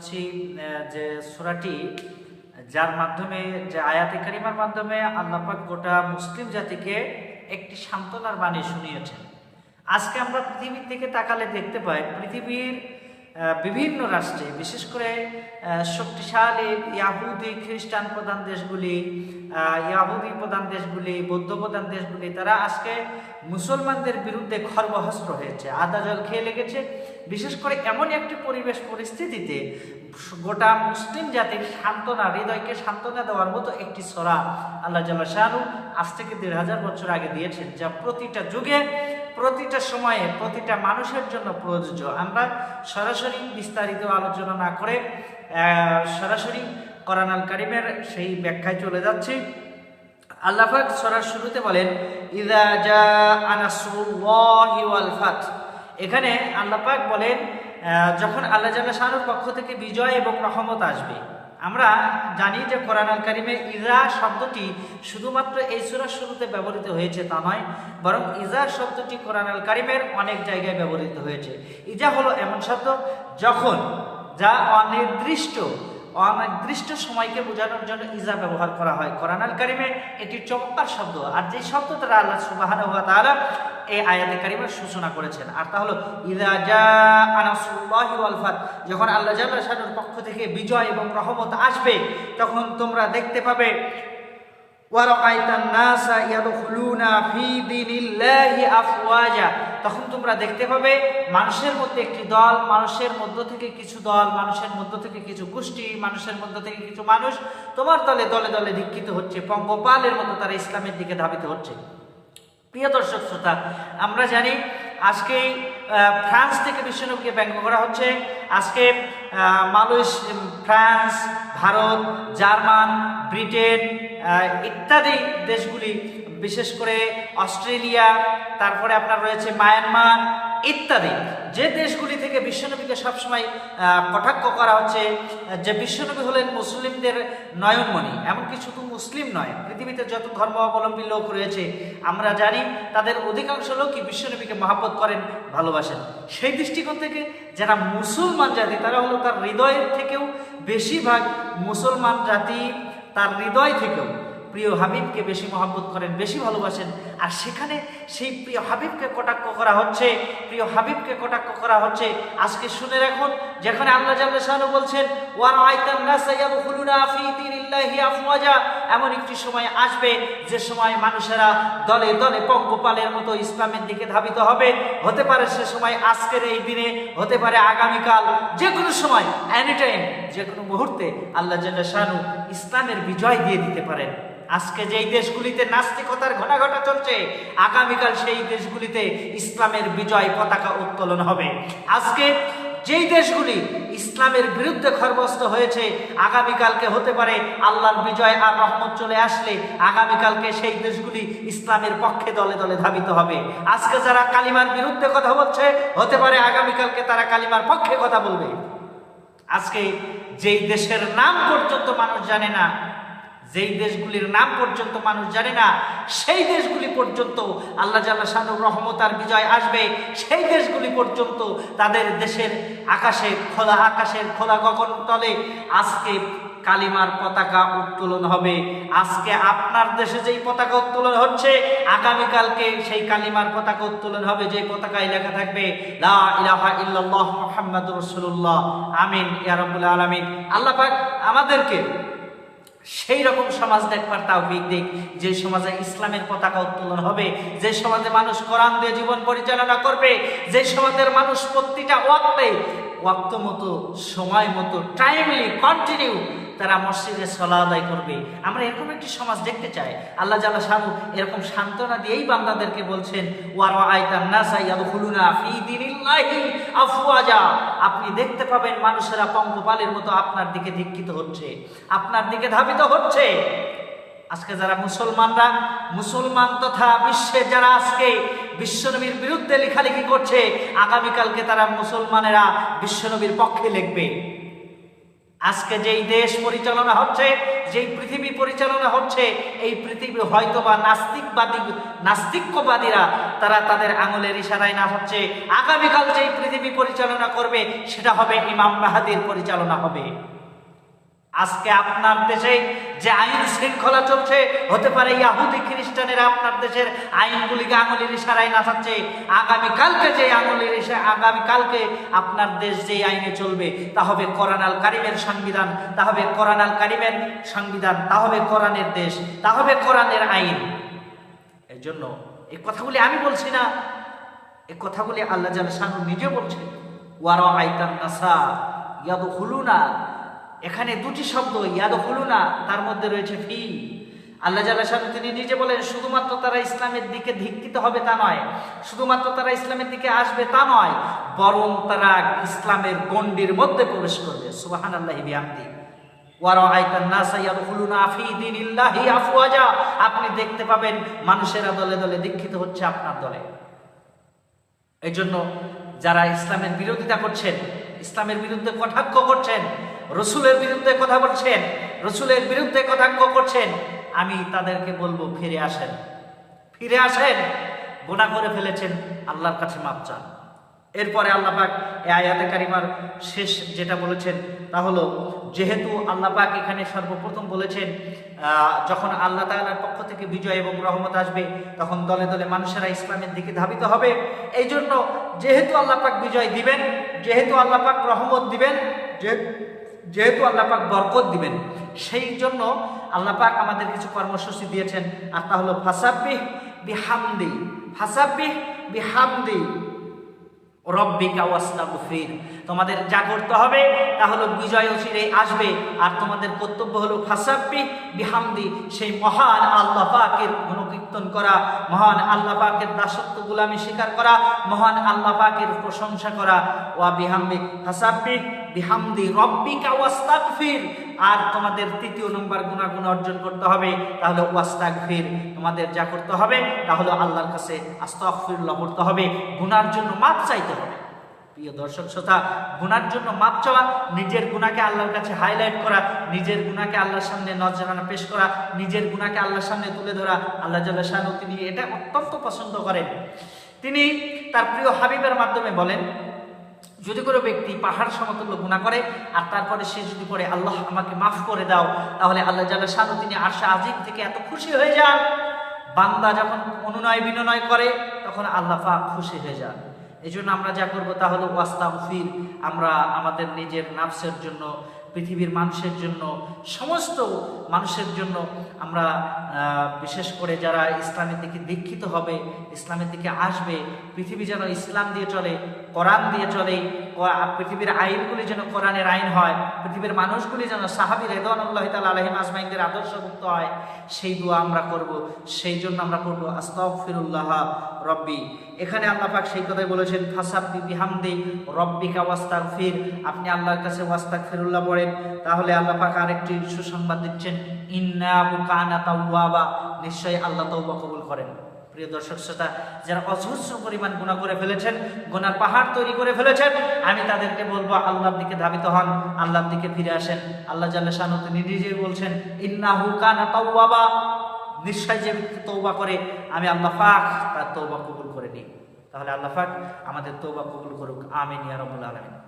হচ্ছে যে সুরাটি, যার মাধ্যমে, যে আয়াতে কারিমার মাধ্যমে আল্লাহ পাক গোটা মুসলিম জাতিকে একটি সান্ত্বনার বাণী শুনিয়েছেন। আজকে আমরা পৃথিবীর দিকে তাকালে দেখতে পাই, পৃথিবীর বিভিন্ন রাষ্ট্রে, বিশেষ করে শক্তিশালী ইয়াহুদি খ্রিস্টান প্রধান দেশগুলি ইয়াহুদি প্রধান দেশগুলি, বৌদ্ধ প্রধান দেশগুলি, তারা আজকে মুসলমানদের বিরুদ্ধে খর্বহস্ত্র হয়েছে, আদা জল খেয়ে লেগেছে। বিশেষ করে এমন একটি পরিবেশ পরিস্থিতিতে গোটা মুসলিম জাতির সান্ত্বনা, হৃদয়কে সান্ত্বনা দেওয়ার মতো একটি সরা আল্লাহ জাল্লা শাহরু আজ থেকে দেড় হাজার বছর আগে দিয়েছেন, যা প্রতিটা যুগে প্রতিটা সময়ে প্রতিটা মানুষের জন্য প্রযোজ্য। আমরা সরাসরি বিস্তারিত আলোচনা না করে সরাসরি কোরআনাল কারিমের সেই ব্যাখ্যায় চলে যাচ্ছি। আল্লাহ পাক সরার শুরুতে বলেন, ইদা এখানে আল্লাহ পাক বলেন যখন আল্লাহ জাল্লাহ শাহরুর পক্ষ থেকে বিজয় এবং রহমত আসবে আমরা জানি যে কোরআন আল কারিমে ইজা শব্দটি শুধুমাত্র এই সুরার শুরুতে ব্যবহৃত হয়েছে তা নয়, বরং ইজা শব্দটি কোরআন আল কারিমের অনেক জায়গায় ব্যবহৃত হয়েছে। ইজা হলো এমন শব্দ যখন যা অনির্দিষ্ট অনির্দিষ্ট সময়কে বোঝানোর জন্য ইজা ব্যবহার করা হয়। কোরআন আল কারিমে এটি চমৎকার শব্দ। আর যে শব্দ তারা আল্লাহ তাআলা এই আয়াতে কারিমের সূচনা করেছেন। আর তা হলো, ইদা জা আনাসুল্লাহি ওয়াল ফাত যখন আল্লাহ জাল্লাহ শানুর পক্ষ থেকে বিজয় এবং রহমত আসবে, তখন তোমরা দেখতে পাবে তখন তোমরা দেখতে পাবে, মানুষের মধ্যে একটি দল, মানুষের মধ্য থেকে কিছু দল, মানুষের মধ্য থেকে কিছু গোষ্ঠী, মানুষের মধ্য থেকে কিছু মানুষ তোমার দলে দলে দলে দীক্ষিত হচ্ছে, পঙ্গপালের মতো তারা ইসলামের দিকে ধাবিত হচ্ছে। প্রিয় দর্শক শ্রোতা, আমরা জানি আজকে ফ্রান্স থেকে বিশ্বনবীকে ব্যঙ্গ করা হচ্ছে। আজকে মানুষ ফ্রান্স, ভারত, জার্মান, ব্রিটেন ইত্যাদি দেশগুলি, বিশেষ করে অস্ট্রেলিয়া, তারপরে আপনার রয়েছে মায়ানমার ইত্যাদি। যে দেশগুলি থেকে বিশ্বনবীকে সবসময় কটাক্ষ করা হচ্ছে, যে বিশ্বনবী হলেন মুসলিমদের নয়নমণি, এমনকি শুধু মুসলিম নয়, পৃথিবীতে যত ধর্ম অবলম্বী লোক রয়েছে, আমরা জানি তাদের অধিকাংশ লোকই বিশ্বনবীকে মহাব্বত করেন, ভালোবাসেন। সেই দৃষ্টিকোণ থেকে যারা মুসলমান জাতি, তারা হলো তার হৃদয়ের থেকেও বেশিরভাগ মুসলমান জাতি তার হৃদয় থেকেও। প্রিয় হাবিবকে বেশি মহাব্বত করেন, বেশি ভালোবাসেন। আর সেখানে সেই প্রিয় হাবিবকে কটাক্ষ করা হচ্ছে, প্রিয় হাবিবকে কটাক্ষ করা হচ্ছে। আজকে শুনে রাখুন, যেখানে আল্লাহ জাল্লাহ বলছেন ওয়ান এমন একটি সময় আসবে, যে সময় মানুষেরা দলে দলে পঙ্গপালের মতো ইসলামের দিকে ধাবিত হবে। হতে পারে সে সময় আজকের এই দিনে, হতে পারে আগামীকাল, যে কোনো সময় এনি টাইম যে কোনো মুহূর্তে আল্লাহ জাল্লাহ ইসলামের বিজয় দিয়ে দিতে পারেন। আজকে যেই দেশগুলিতে নাস্তিকতার ঘটাঘটা চলছে, আগামীকাল সেই দেশগুলিতে ইসলামের বিজয় পতাকা উত্তোলন হবে। আজকে যেই দেশগুলি ইসলামের বিরুদ্ধে খরবস্ত হয়েছে, আগামীকালকে হতে পারে আল্লাহর বিজয় আর রহমত চলে আসলে আগামীকালকে সেই দেশগুলি ইসলামের পক্ষে দলে দলে ধাবিত হবে। আজকে যারা কালিমার বিরুদ্ধে কথা বলছে, হতে পারে আগামীকালকে তারা কালিমার পক্ষে কথা বলবে। আজকে যেই দেশের নাম পর্যন্ত মানুষ জানে না যেই দেশগুলির নাম পর্যন্ত মানুষ জানে না, সেই দেশগুলি পর্যন্ত আল্লাহ জাল্লা শানুর রহমতার বিজয় আসবে, সেই দেশগুলি পর্যন্ত তাদের দেশের আকাশে খোলা, আকাশের খোলা গগন তলে আজকে কালিমার পতাকা উত্তোলন হবে। আজকে আপনার দেশে যেই পতাকা উত্তোলন হচ্ছে, আগামীকালকে সেই কালিমার পতাকা উত্তোলন হবে, যে পতাকায় লেখা থাকবে আমিন, ইয়া রাব্বুল আলামিন। আল্লাহ আমাদেরকে সেই রকম সমাজ দেখবার তাও দিক, যে সমাজে ইসলামের পতাকা উত্তোলন হবে, যে সমাজে মানুষ কোরআন দিয়ে জীবন পরিচালনা করবে, যে সমাজের মানুষ প্রতিটা ওয়াক্তে, ওয়াক্ত মতো, সময় মতো টাইমলি কন্টিনিউ তারা মসজিদে সলা আদায় করবে। আমরা এরকম একটি সমাজ দেখতে চাই। আল্লাহ জাল্লাহ শাহু এরকম সান্ত্বনা দিয়েই বান্দাদেরকে বলছেন ওয়ারা আইতান নাসা ইয়াদখুলুনা ফি দীনিল্লাহি আপনি দেখতে পাবেন মানুষেরা পঙ্গপালের মতো আপনার দিকে দীক্ষিত হচ্ছে। আপনার দিকে ধাবিত হচ্ছে। আজকে যারা মুসলমানরা, মুসলমান তথা বিশ্বের যারা আজকে বিশ্বনবীর বিরুদ্ধে লেখালেখি করছে, আগামীকালকে তারা মুসলমানেরা বিশ্বনবীর পক্ষে লিখবে। আজকে যেই দেশ পরিচালনা হচ্ছে, যেই পৃথিবী পরিচালনা হচ্ছে, এই পৃথিবী হয়তো বা নাস্তিকবাদী নাস্তিক্যবাদীরা, তারা তাদের আঙুলের ইশারায় না হচ্ছে আগামীকাল যেই পৃথিবী পরিচালনা করবে, সেটা হবে ইমাম মাহাদির পরিচালনা হবে। আজকে আপনার দেশে যে আইন শৃঙ্খলা চলছে, হতে পারে ইয়াহুদি খ্রিস্টানেরা আপনার দেশের আইনগুলিকে আঙুলের ইশারায় নাচাচ্ছে, আগামীকালকে যে আঙুলের আগামীকালকে আপনার দেশ যে আইনে চলবে, তা হবে কোরআন আল কারিমের সংবিধান, তা হবে কোরআন আল কারিমের সংবিধান, তা হবে কোরআনের দেশ, তা হবে কোরআনের আইন। এই জন্য এই কথাগুলি আমি বলছি না, এই কথাগুলি আল্লাহ জাল শাহু নিজে বলছেন ওয়ারা আইতান নাসা ইয়াদু হুলুনা এখানে দুটি শব্দ, ইয়াদ না, তার মধ্যে রয়েছে ফি আল্লাহ শাহ তিনি নিজে বলেন, শুধুমাত্র তারা ইসলামের দিকে ধিক্কিত হবে তা নয়, শুধুমাত্র তারা ইসলামের দিকে আসবে তা নয়, বরং তারা ইসলামের গণ্ডির মধ্যে প্রবেশ করবে। সুবাহান আল্লাহ বিহামদি আপনি দেখতে পাবেন, মানুষেরা দলে দলে দীক্ষিত হচ্ছে আপনার দলে। এই জন্য যারা ইসলামের বিরোধিতা করছেন, ইসলামের বিরুদ্ধে কটাক্ষ করছেন রসুলের বিরুদ্ধে কথা বলছেন, রসুলের বিরুদ্ধে কটাক্ষ করছেন, আমি তাদেরকে বলব, ফিরে আসেন। ফিরে আসেন গোনা করে ফেলেছেন, আল্লাহর কাছে মাপ চান। এরপরে আল্লাহ পাক এ আয়াতে কারিমার শেষ যেটা বলেছেন, তা হলো, যেহেতু আল্লাহ পাক এখানে সর্বপ্রথম বলেছেন যখন আল্লাহ তাআলার পক্ষ থেকে বিজয় এবং রহমত আসবে, তখন দলে দলে মানুষেরা ইসলামের দিকে ধাবিত হবে। এই জন্য যেহেতু আল্লাহ পাক বিজয় দিবেন, যেহেতু আল্লাহ পাক রহমত দিবেন যেহেতু আল্লাহ পাক বরকত দিবেন, সেই জন্য আল্লাপাক আমাদের কিছু কর্মসূচি দিয়েছেন, আর তা হলো ফাসাব্বিহ বিহামদি ফাসাব্বিহ বিহামদি। রব্বিকা ওয়াস্তাগফির। তোমাদের যা করতে হবে, তা হলো বিজয় অচিরে আসবে। আর তোমাদের কর্তব্য হলো ফাসাব্বি বিহামদি, সেই মহান আল্লাহ পাকের গুণকীর্তন করা, মহান আল্লাহ পাকের দাসত্ব গুলামি স্বীকার করা, মহান আল্লাহ পাকের প্রশংসা করা। ওয়া বিহামদি ফাসাব্বি বিহামদি রব্বিকা ওয়াস্তাগফির। আর তোমাদের তৃতীয় নম্বর গুণাগুণ অর্জন করতে হবে তাহলে ওয়াস্তাগফির। তোমাদের যা করতে হবে তাহলে আল্লাহর কাছে আস্তাগফিরুল্লাহ করতে হবে, গুনার জন্য মাপ চাইতে হবে। প্রিয় দর্শক শ্রোতা, গুনার জন্য মাপ চাওয়া, নিজের গুণাকে আল্লাহর কাছে হাইলাইট করা, নিজের গুণাকে আল্লাহর সামনে নজরানা পেশ করা, নিজের গুণাকে আল্লাহর সামনে তুলে ধরা, আল্লাহ জাল্লাহ শাহ তিনি এটা অত্যন্ত পছন্দ করেন। তিনি তার প্রিয় হাবিবের মাধ্যমে বলেন, যদি কোনো ব্যক্তি পাহাড় সমতুল্য গুণা করে, আর তারপরে সে যদি পড়ে আল্লাহ, আমাকে মাফ করে দাও, তাহলে আল্লাহ জাল্লাহ শাহ তিনি আশা আজিম থেকে এত খুশি হয়ে যান। বান্দা যখন অনুনয় বিনয় করে, তখন আল্লাহ পাক খুশি হয়ে যান। এই জন্য আমরা যা করব তা হলো ওয়াস্তাগফির। আমরা আমাদের নিজের নাফসের জন্য পৃথিবীর মানুষের জন্য, সমস্ত মানুষের জন্য আমরা বিশেষ করে যারা ইসলামের দিকে দীক্ষিত হবে, ইসলামের দিকে আসবে, পৃথিবী যেন ইসলাম দিয়ে চলে, কোরআন দিয়ে চলে পৃথিবীর আইনগুলি যেন কোরআনের আইন হয়, পৃথিবীর মানুষগুলি যেন সাহাবি রেদানুল্লাহ তাল আলহিম আজমাইনদের আদর্শভুক্ত হয়, সেই দোয়া আমরা করব, সেই জন্য আমরা করব আস্তফিরুল্লাহ রব্বি। এখানে আল্লাহ পাক সেই কথাই বলেছেন, ফাসাব্বি বিহামদি রব্বিকা ওয়াস্তাক ফির আপনি আল্লাহর কাছে ওয়াস্তাক ফিরুল্লাহ পড়েন, তাহলে আল্লাহ পাক আরেকটি সুসংবাদ দিচ্ছেন ইন্নাহু কানা তাওয়াবা। নিশ্চয়ই আল্লাহ তওবা কবুল করেন। প্রিয় দর্শক শ্রোতা, যারা অজস্র পরিমাণ গুণা করে ফেলেছেন, গুনার পাহাড় তৈরি করে ফেলেছেন, আমি তাদেরকে বলব, আল্লাহর দিকে ধাবিত হন, আল্লাহর দিকে ফিরে আসেন। আল্লাহ জাল্লা শাহ তিনি নিজেই বলছেন ইন্নাহু কানা তাওয়াবা। নিশ্চয় যে ব্যক্তি তৌবা করে, আমি আল্লাহ পাক তার তৌবা কবুল করে নিই। তাহলে আল্লাহ পাক আমাদের তৌবা কবুল করুক। আমিন ইয়ারবুল আলামিন।